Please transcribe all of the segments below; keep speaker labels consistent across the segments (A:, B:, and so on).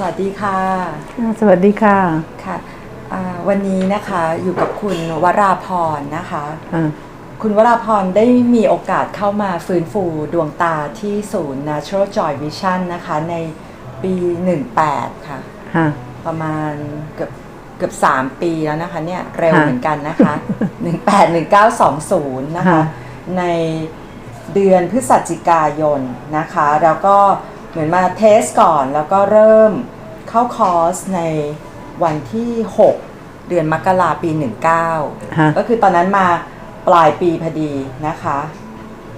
A: สวัสดีค่ะ
B: อ่าสวัสดีค่ะ
A: ค่ะอ่าวันนี้นะคะอยู่กับคุณวราพรนะคะ
B: อ่า
A: คุณวราพรได้มีโอกาสเข้ามาฟื้นฟูดวงตาที่ศูนย์ Natural Joy Vision นะคะ ในปี 18 ค่ะ
B: ค่ะ
A: ประมาณเกือบเกือบ 3 ปีแล้วนะคะเนี่ยเร็ว
B: ค่ะ
A: เหมือนกันนะคะ 18 1920 นะคะ
B: ค่ะ
A: ในเดือนพฤศจิกายนนะคะ แล้วก็ เหมือนมาเทสก่อนแล้วก็เริ่มเข้าคอร์สในวันที่ 6 เดือนมกราปี 19
B: ค่ะ
A: ก็คือตอนนั้นมาปลายปีพอดีนะคะ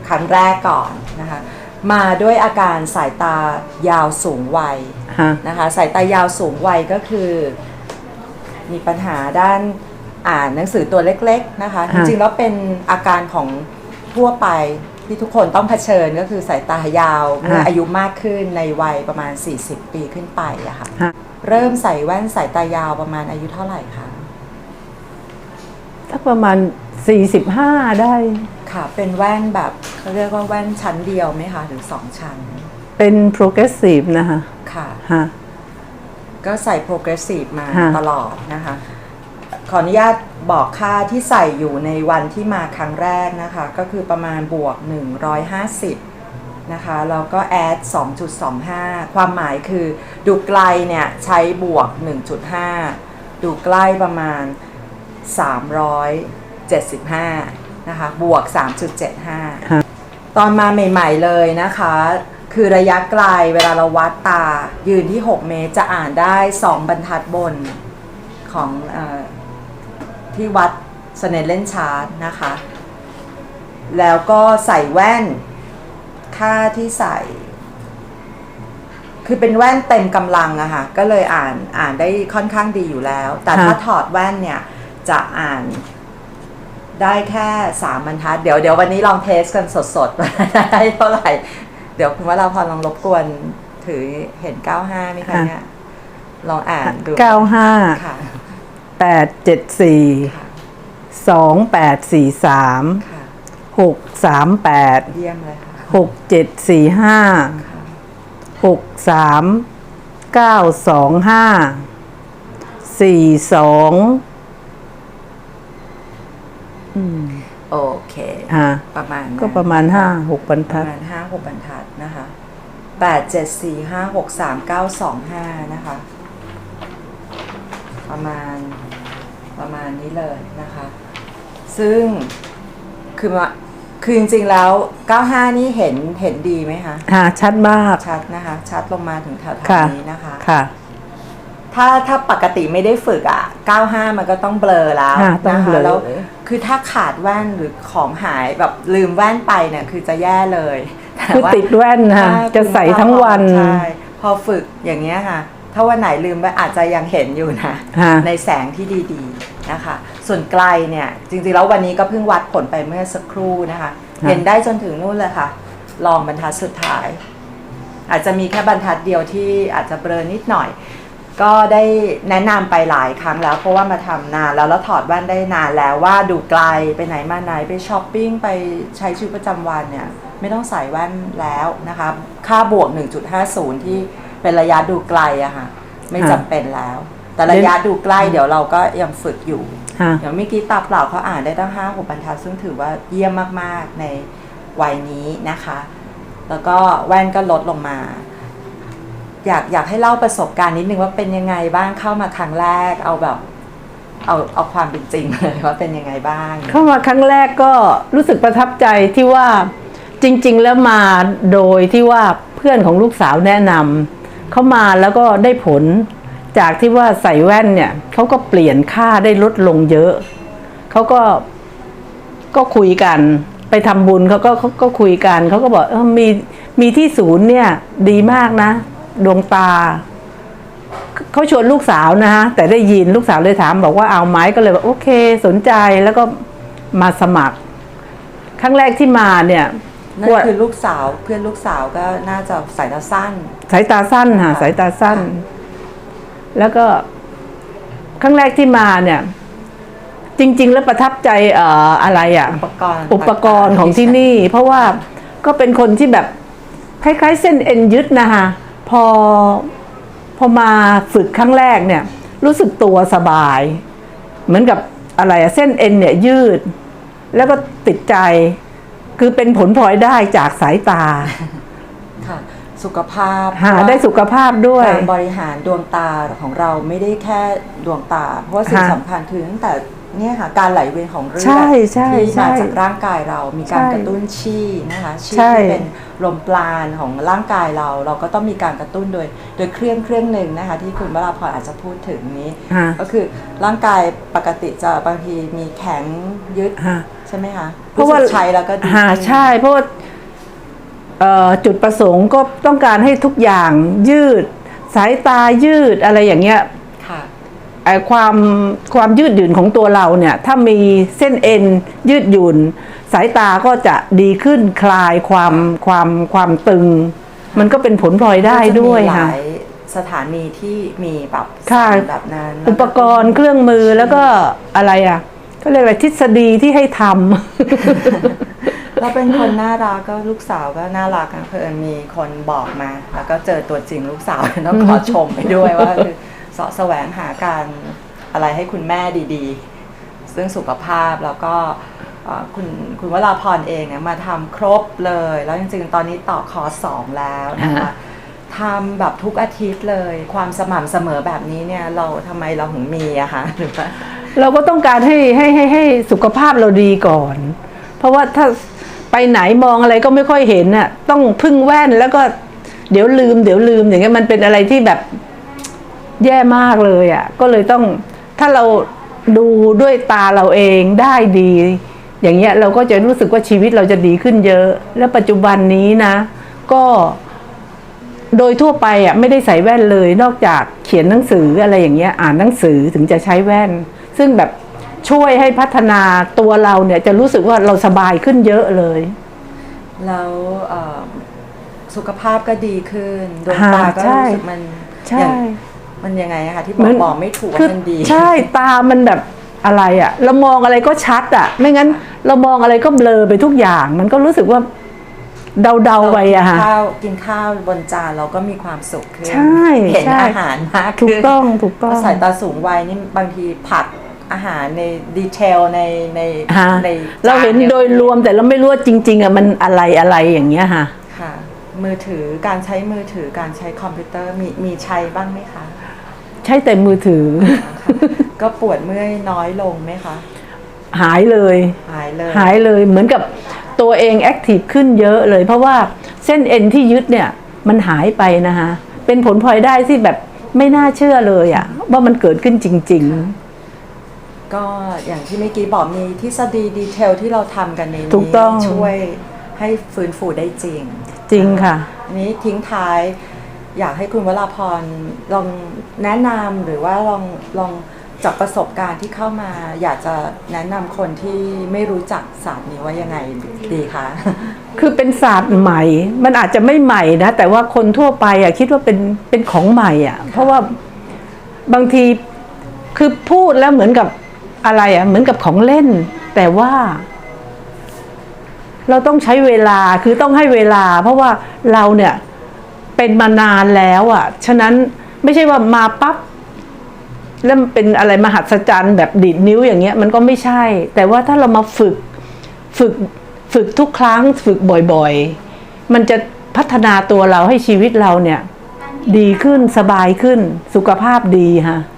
A: ครั้งแรกก่อนนะคะ มาด้วยอาการสายตายาวสูงวัย
B: ค่ะ
A: นะคะ สายตายาวสูงวัยก็คือ มีปัญหาด้านอ่านหนังสือตัวเล็กๆนะคะจ
B: ค่ะ
A: ริงๆแล้วเป็นอาการของทั่วไป ที่ทุกคนต้องเผชิญก็คือสายตายาวเมื่ออายุมากขึ้นในวัยประมาณ 40 ปีขึ้นไปอะค่ะ
B: ค่ะ
A: เริ่มใส่แว่นสายตายาวประมาณอายุเท่าไหร่คะ
B: สักประมาณ 45 ได้
A: ค่ะ เป็นแว่นแบบเขาเรียกว่าแว่นชั้นเดียวไหมคะหรือสองชั้น
B: เป็น progressive นะคะ
A: ค่ะ
B: ค่ะ
A: ก็ใส่ progressive มา
B: ค่ะต
A: ตลอดนะคะ ขออนุญาตบอกค่าที่ใส่อยู่ในวันที่มาครั้งแรกนะคะ ก็คือประมาณบวก 150 นะคะ แล้วก็แอด 2.25 ความหมายคือดูไกลเนี่ยใช้บวก 1.5 ดูใกล้ประมาณ 375 นะคะ บวก 3.75 ตอนมาใหม่ๆเลยนะคะ คือระยะไกลเวลาเราวัดตา ยืนที่ 6 เมตรจะอ่านได้ 2 บรรทัดบนของอ ที่วัดสเนเลนชาร์ตนะคะ แล้วก็ใส่แว่น ค่าที่ใส่ คือเป็นแว่นเต็มกำลังอะค่ะ ก็เลยอ่านอ่านได้ค่อนข้างดีอยู่แล้ว แต่
B: ค่ะ
A: ถ้าถอดแว่นเนี่ย จะอ่านได้แค่สามบรรทัด เดี๋ยวเดี๋ยววันนี้ลองเทสกันสดๆว่าได้เท่าไหร่ เดี๋ยวคุณว่าเราพอลองรบกวนถือเห็น 95ไหมคะเนี่ย ลองอ่านดู
B: 95
A: ค่ะ
B: 874
A: ค่ะ
B: 2843
A: ค่ะ
B: 638
A: เยี่ยมเลยค่ะ
B: 6745
A: ค่ะ
B: 63 925 42อืม
A: โอเค
B: อ่า
A: ประมาณนั้น
B: ก็ประมาณ 5 6บรร
A: ป
B: ทั
A: ระ
B: ด
A: มาณห้าหกบรรทัดนะคะแปดเจ็ดสี่ห้าหกสามเก้าสองห้านะคะ ประมาณ ประมาณนี้เลยนะคะ ซึ่งคือมาคือจริงๆแล้ว 95 นี่เห็นเห็นดีไหมคะ
B: ค่ะชัดมาก
A: ชัดนะคะ ชัดลงมาถึงแถว
B: ค่ะ
A: ๆนี้นะคะ
B: ค่ะ
A: ถ้าถ้าปกติไม่ได้ฝึกอะ 95 มันก็ต้องเบลอแล้ว
B: ค่ะต้อง
A: นะ
B: เบล
A: คะ
B: อ
A: แล้วคือถ้าขาดแว่นหรือของหายแบบลืมแว่นไปเนี่ยคือจะแย่เลยแต่
B: คือ
A: ว่า
B: ติดแว่นค่ะ
A: ถ้า
B: จะใส่ทั้งวัน
A: ใช่พอฝึกอย่างเงี้ยค่ะ ถ้าวันไหนลืมไปอาจจะยังเห็นอยู่นะ
B: ค่ะ
A: ในแสงที่ดีๆ นะคะส่วนไกลเนี่ยจริงๆแล้ววันนี้ก็เพิ่งวัดผลไปเมื่อสักครู่นะคะ
B: ค่ะ
A: เห็นได้จนถึงนู่นเลยค่ะ ลองบรรทัดสุดท้าย อาจจะมีแค่บรรทัดเดียวที่อาจจะเบลอนิดหน่อย ก็ได้แนะนำไปหลายครั้งแล้ว เพราะว่ามาทำนานแล้วแล้วถอดแว่นได้นานแล้วว่าดูไกลไปไหนมาไหนไปช้อปปิ้งไปใช้ชีวิตประจำวันเนี่ยไม่ต้องใส่แว่นแล้วนะคะ ค่าบวก 1.50 ที่เป็นระยะดูไกลอะค่ะ ไม่จำเป็นแล้ว แต่ระยะดูใกล้เดี๋ยวเราก็ยังฝึกอยู่
B: ค่ะ
A: เดี๋ยวเมื่อกี้ตาเปล่าเขาอ่านได้ตั้งห้าหกบรรทัดซึ่งถือว่าเยี่ยมมากๆในวัยนี้นะคะ แล้วก็แว่นก็ลดลงมา อยากอยากให้เล่าประสบการณ์นิดนึงว่าเป็นยังไงบ้างเข้ามาครั้งแรกเอาแบบเอาเอาความเป็นจริงเลยว่าเป็นยังไงบ้าง
B: เข้ามาครั้งแรกก็รู้สึกประทับใจที่ว่าจริง ๆ แล้วมาโดยที่ว่าเพื่อนของลูกสาวแนะนำเขามาแล้วก็ได้ผล จากที่ว่าใส่แว่นเนี่ยเขาก็เปลี่ยนค่าได้ลดลงเยอะเขาก็ก็คุยกัน ไปทำบุญเขาก็เขาก็คุยกันเขาก็บอกเออมีมีที่ศูนย์เนี่ย ดีมากนะ ดวงตาเขาชวนลูกสาวนะฮะแต่ได้ยินลูกสาวเลยถามบอกว่าเอาไหมก็เลยบอกโอเค สนใจแล้วก็มาสมัคร ครั้งแรกที่มาเนี่ย
A: นั่นคือลูกสาวเพื่อนลูกสาวก็น่าจะสายตาสั้น
B: สายตาสั้นค่ะ
A: ค่ะ
B: สายตาสั้น แล้วก็ครั้งแรกที่มาเนี่ย จริง ๆ แล้วประทับใจเอ่ออะไรอะ
A: อุปกรณ์
B: อุปกรณ์ของที่นี่ เพราะว่าก็เป็นคนที่แบบคล้ายๆ เส้นเอ็นยึดนะคะพอพอมาฝึกครั้งแรกเนี่ย รู้สึกตัวสบาย เหมือนกับอะไรอะเส้นเอ็นเนี่ยยืด แล้วก็ติดใจ คือเป็นผลพลอยได้จากสายตา
A: ค่ะ สุขภาพ
B: หาได้สุขภาพด้วย
A: การบริหารดวงตาของเราไม่ได้แค่ดวงตา เพราะว่าสิ่ง
B: ค่ะ
A: สำคัญคือตั้งแต่เนี่ยค่ะการไหลเวียนของเลือด
B: ใช่ใช่
A: ที่
B: ใช่
A: มาจากร่างกายเรามีการ
B: ใช่
A: กระตุ้นชี่นะคะชี่
B: ใช่
A: ที่เป็นลมปราณของร่างกายเรา เราก็ต้องมีการกระตุ้นโดย โดยเครื่องเครื่องหนึ่งนะคะ ที่คุณวราพรอาจจะพูดถึงนี้
B: ฮะ
A: ก็คือร่างกายปกติจะบางทีมีแข็งยึด
B: ฮะ
A: ใช่ไหมคะ
B: เพราะว่า
A: สึกใช้แล้วก็ดี
B: หา
A: ขึ้น
B: ใช่ เพราะว่าเอ่อ จุดประสงค์ก็ต้องการให้ทุกอย่างยืด สายตายืดอะไรอย่างเงี้ย
A: ค่ะ
B: ไอ้ความความยืดหยุ่นของตัวเราเนี่ย ถ้ามีเส้นเอ็นยืดหยุ่น สายตาก็จะดีขึ้นคลายความความความตึง มันก็เป็นผลพลอยได้ด้วย
A: ก็จะมีห
B: ค่ะ
A: ลายสถานีที่มีแบบ
B: ค่ะ
A: สอนแบบนั้น
B: อุปกรณ์เครื่องมือแล้วก็อะไรอะก็เรียกอะไรทฤษฎีที่ให้ทำ
A: เราเป็นคนน่ารักก็ลูกสาวก็น่ารักนะเพื่อนมีคนบอกมา แล้วก็เจอตัวจริงลูกสาวต้องขอชมไปด้วยว่าคือเสาะแสวงหาการอะไรให้คุณแม่ดีๆ ซึ่งสุขภาพแล้วก็เอ่อคุณคุณวราพรเองเนี่ยมาทำครบเลย แล้วจริงๆ ตอนนี้ต่อคอร์สสองแล้วนะคะ
B: อ่า
A: ทำแบบทุกอาทิตย์เลยความสม่ำเสมอแบบนี้เนี่ยเราทำไมเราถึงมีอะคะหรือว่า
B: เราก็ต้องการให้ให้ให้ให้สุขภาพเราดีก่อน เพราะว่าถ้า ไปไหนมองอะไรก็ไม่ค่อยเห็นน่ะ ต้องพึ่งแว่นแล้วก็เดี๋ยวลืมเดี๋ยวลืมอย่างเงี้ยมันเป็นอะไรที่แบบแย่มากเลยอะ่ะ ก็เลยต้องถ้าเราดูด้วยตาเราเองได้ดี อย่างเงี้ยเราก็จะรู้สึกว่าชีวิตเราจะดีขึ้นเยอะ และปัจจุบันนี้นะ ก็โดยทั่วไปอะไม่ได้ใส่แว่นเลย นอกจากเขียนหนังสืออะไรอย่างเงี้ยอ่านหนังสือถึงจะใช้แว่น ซึ่งแบบ ช่วยให้พัฒนาตัวเราเนี่ยจะรู้สึกว่าเราสบายขึ้นเยอะเลย
A: แล้วเอ่อสุขภาพก็ดีขึ้นดวง
B: ฮะ
A: ตาก็
B: ใช่
A: รู้สึกมัน
B: ใช่
A: อย่างมันยังไงอะคะที่บอกบอกไม่ถูก
B: คื
A: ว่ามันดี
B: ใช่ตามันแบบอะไรอะเรามองอะไรก็ชัดอะไม่งั้นเรามองอะไรก็เบลอไปทุกอย่าง มันก็รู้สึกว่าเดาๆไปอะ
A: กิน
B: ค่ะ
A: ข้าวกินข้าวบนจานเราก็มีความสุขขึ้น
B: ใช่
A: เห็น
B: ใช่
A: อาหารมาก
B: ถู
A: ขึ้
B: ก
A: น
B: ต้องถูกต้อง
A: เพราะสายตาสูงวัยนี่บางทีผัด อาหารในดีเทลในใน
B: ฮะ
A: ใน
B: เราเห็น
A: จ
B: โดยรวมแต่เราไม่รู้ว่าจริง ๆอะมันอะไรอะไรอย่างเงี้ยค่ะ
A: ค่ะ มือถือการใช้มือถือการใช้คอมพิวเตอร์มีมีใช้บ้างไหมคะ
B: ใช้แต่มือถือ
A: ก็ปวดเมื่อยน้อยลงไหมคะ
B: หายเลย
A: หายเลย
B: หายเลยเหมือนกับตัวเองแอคทีฟขึ้นเยอะเลย เพราะว่าเส้นเอ็นที่ยึดเนี่ยมันหายไปนะคะ เป็นผลพลอยได้ที่แบบไม่น่าเชื่อเลยอะว่ามันเกิดขึ้นจริง
A: ก็อย่างที่เมื่อกี้บอกมีทฤษฎีดีเทลที่เราทำกันในนี้
B: ถูกต้อง
A: ช่วยให้ฟื้นฟูได้จริง
B: ๆจริงค่ะ
A: อันนี้ทิ้งท้าย อยากให้คุณวราพรลองแนะนำหรือว่าลองลองจากประสบการณ์ที่เข้ามา อยากจะแนะนำคนที่ไม่รู้จักศาสตร์นี้ว่ายังไงดีคะ
B: คือเป็นศาสตร์ใหม่ มันอาจจะไม่ใหม่นะ แต่ว่าคนทั่วไปอะคิดว่าเป็นเป็นของใหม่อะเพราะว่าบางทีคือพูดแล้วเหมือนกับ อะไรอะเหมือนกับของเล่น แต่ว่า เราต้องใช้เวลาคือต้องให้เวลา เพราะว่าเราเนี่ยเป็นมานานแล้วอะ่ะ ฉะนั้นไม่ใช่ว่ามาปั๊บแล้วมันเป็นอะไรมหัศจรรย์แบบดีดนิ้วอย่างเงี้ย มันก็ไม่ใช่ แต่ว่าถ้าเรามาฝึกฝึกฝึกทุกครั้งฝึกบ่อยๆ มันจะพัฒนาตัวเราให้ชีวิตเราเนี่ย ดีขึ้นสบายขึ้นสุขภาพดีค่ะ
A: ค่ะ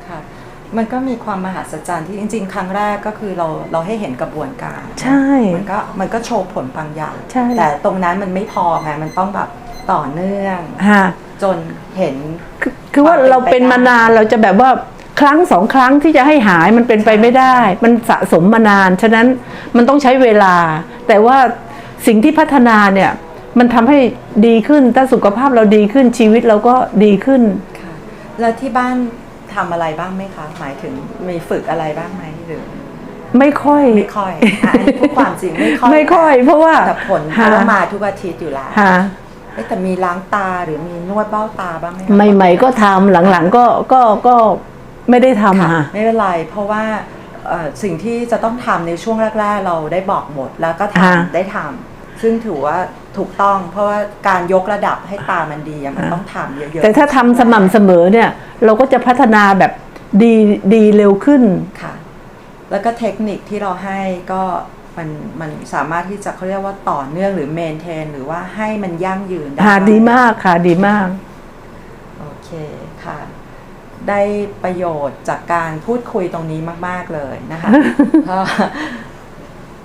A: มันก็มีความมหัศจรรย์ที่จริง ๆ ครั้งแรกก็คือเราเราให้เห็นกระบวนการ
B: ใช่
A: มันก็มันก็โชว์ผลบางอย่าง
B: ใช่
A: แต่ตรงนั้นมันไม่พอไงมันต้องแบบต่อเนื่อง
B: ค่ะ
A: จนเห็น
B: คือคือว่า
A: ความเป็น
B: เราเป็น
A: ไปได้
B: มานานเราจะแบบว่าครั้งสองครั้งที่จะให้หายมันเป็นไปไม่ได้ มันสะสมมานาน ฉะนั้นมันต้องใช้เวลา แต่ว่าสิ่งที่พัฒนาเนี่ยมันทำให้ดีขึ้นถ้าสุขภาพเราดีขึ้นชีวิตเราก็ดีขึ้น
A: ค่ะแล้วที่บ้าน ทำอะไรบ้างไหมคะ หมายถึงมีฝึกอะไรบ้างไหมหรือ
B: ไม่ค่อย
A: ไม่ค่อยอะอันนี้พูดความจริงไม่ค่อย
B: ไม่ค่อย เพราะว่า
A: แต่ผล
B: หา
A: ก็มาทุกอาทิตย์อยู่แล้ว
B: หา
A: เอ๊ะแต่มีล้างตาหรือมีนวดเบ้าตาบ้างไหมคะ
B: ใหม่ ๆ ก็ทำหลังๆก็ก็ก็ไม่ได้ทำ
A: ค่ะ
B: ค่ะ
A: ไม่เป็นไร เพราะว่าเอ่อสิ่งที่จะต้องทำในช่วงแรก ๆ เราได้บอกหมดแล้วก็
B: อ่า
A: ทำได้ทำ ซึ่งถือว่าถูกต้อง เพราะว่าการยกระดับให้ตามันดีอะมันต้องทำเยอะๆ
B: แต่ถ้าทำสม่ำเสมอเนี่ย เราก็จะพัฒนาแบบดีดีเร็วขึ้น
A: ค่ะ แล้วก็เทคนิคที่เราให้ก็มันมันสามารถที่จะเขาเรียกว่าต่อเนื่องหรือเมนเทนหรือว่าให้มันยั่งยืนได้
B: ค่ะดีมากค่ะดีมาก
A: โอเคค่ะ ได้ประโยชน์จากการพูดคุยตรงนี้มาก ๆเลยนะคะก็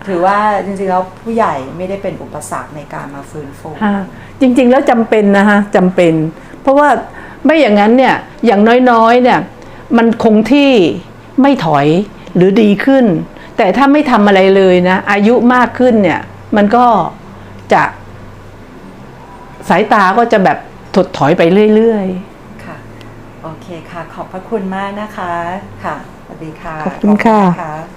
A: ถือว่าจริงๆแล้วผู้ใหญ่ไม่ได้เป็นอุปสรรคในการมาฟื้นฟู
B: ค่ะจริงๆแล้วจำเป็นนะฮะจำเป็น เพราะว่าไม่อย่างนั้นเนี่ยอย่างน้อยๆเนี่ยมันคงที่ไม่ถอยหรือดีขึ้น แต่ถ้าไม่ทำอะไรเลยนะ อายุมากขึ้นเนี่ย มันก็จะสายตาก็จะแบบถดถอยไปเรื่อย
A: ค่ะ โอเคค่ะ ขอบพระคุณมากนะคะ ค่ะ สวัสดีค่ะ
B: ขอบคุณค่ะ
A: ขอบณ